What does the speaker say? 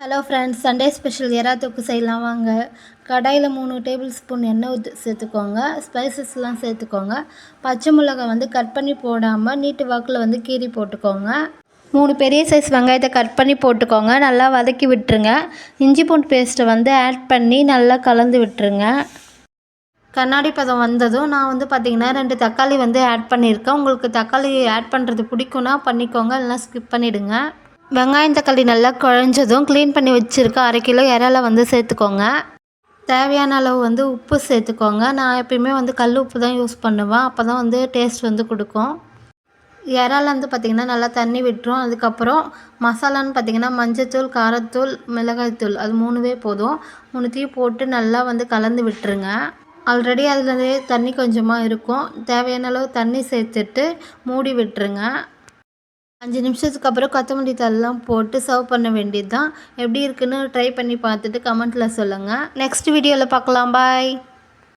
Hello friends Sunday special எறா தொக்கு செய்யலாம் வாங்க. கடாயில் மூணு டேபிள் ஸ்பூன் எண்ணெய் ஊற்றி சேர்த்துக்கோங்க. ஸ்பைசஸ்லாம் சேர்த்துக்கோங்க. பச்சை மிளகாய் வந்து கட் பண்ணி போடாமல் நீட்டு வாக்கில் வந்து கீறி போட்டுக்கோங்க. மூணு பெரிய சைஸ் வெங்காயத்தை கட் பண்ணி போட்டுக்கோங்க. நல்லா வதக்கி விட்டுருங்க. இஞ்சி பூண்டு பேஸ்ட்டை வந்து ஆட் பண்ணி நல்லா கலந்து விட்டுருங்க. கண்ணாடி பதம் வந்ததும் நான் வந்து பார்த்திங்கன்னா ரெண்டு தக்காளி வந்து ஆட் பண்ணியிருக்கேன். உங்களுக்கு தக்காளி ஆட் பண்ணுறது பிடிக்குன்னா பண்ணிக்கோங்க. இல்லைனா ஸ்கிப் பண்ணிவிடுங்க வெங்காயம் தக்காளி நல்லா குழஞ்சதும் க்ளீன் பண்ணி வச்சுருக்க அரை கிலோ இறால வந்து சேர்த்துக்கோங்க. தேவையான அளவு வந்து உப்பு சேர்த்துக்கோங்க. நான் எப்பயுமே வந்து கல் உப்பு தான் யூஸ் பண்ணுவேன். அப்போ தான் வந்து டேஸ்ட் வந்து கொடுக்கும். இறால வந்து பார்த்திங்கன்னா நல்லா தண்ணி விட்டுரும். அதுக்கப்புறம் மசாலான்னு பார்த்திங்கன்னா மஞ்சத்தூள் காரத்தூள் மிளகாய்த்தூள் அது மூணுவே போதும். மூணுத்தையும் போட்டு நல்லா வந்து கலந்து விட்டுருங்க. ஆல்ரெடி அதில் தண்ணி கொஞ்சமாக இருக்கும். தேவையான அளவு தண்ணி சேர்த்துட்டு மூடி விட்டுருங்க. அஞ்சு நிமிஷத்துக்கு அப்புறம் கொத்தமல்லி தழலாம் போட்டு சர்வ் பண்ண வேண்டியது தான் எப்படி இருக்குன்னு ட்ரை பண்ணி பார்த்துட்டு கமெண்ட்டில் சொல்லுங்கள் நெக்ஸ்ட் வீடியோவில் பார்க்கலாம். பாய்